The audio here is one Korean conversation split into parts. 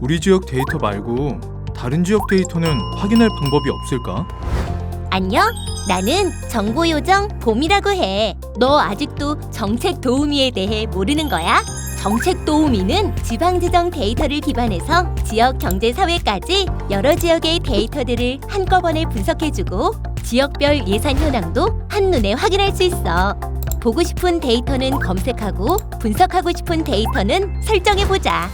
우리 지역 데이터 말고 다른 지역 데이터는 확인할 방법이 없을까? 안녕. 나는 정보요정 봄이라고 해. 너 아직도 정책 도우미에 대해 모르는 거야? 정책 도우미는 지방지정 데이터를 기반해서 지역 경제 사회까지 여러 지역의 데이터들을 한꺼번에 분석해주고 지역별 예산 현황도 한눈에 확인할 수 있어. 보고 싶은 데이터는 검색하고 분석하고 싶은 데이터는 설정해보자.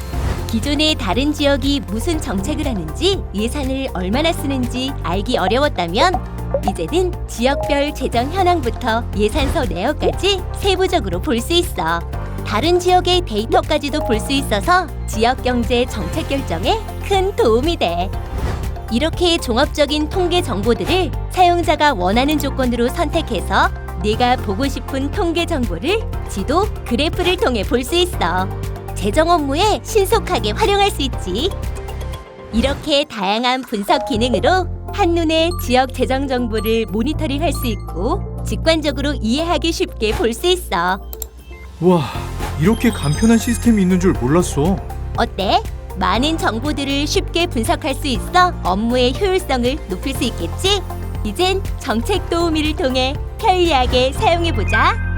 기존의 다른 지역이 무슨 정책을 하는지 예산을 얼마나 쓰는지 알기 어려웠다면 이제는 지역별 재정 현황부터 예산서 내역까지 세부적으로 볼 수 있어. 다른 지역의 데이터까지도 볼 수 있어서 지역 경제 정책 결정에 큰 도움이 돼. 이렇게 종합적인 통계 정보들을 사용자가 원하는 조건으로 선택해서 네가 보고 싶은 통계 정보를 지도, 그래프를 통해 볼 수 있어. 재정 업무에 신속하게 활용할 수 있지. 이렇게 다양한 분석 기능으로 한눈에 지역 재정 정보를 모니터링 할 수 있고 직관적으로 이해하기 쉽게 볼 수 있어. 와, 이렇게 간편한 시스템이 있는 줄 몰랐어. 어때? 많은 정보들을 쉽게 분석할 수 있어 업무의 효율성을 높일 수 있겠지? 이젠 정책 도우미를 통해 편리하게 사용해 보자.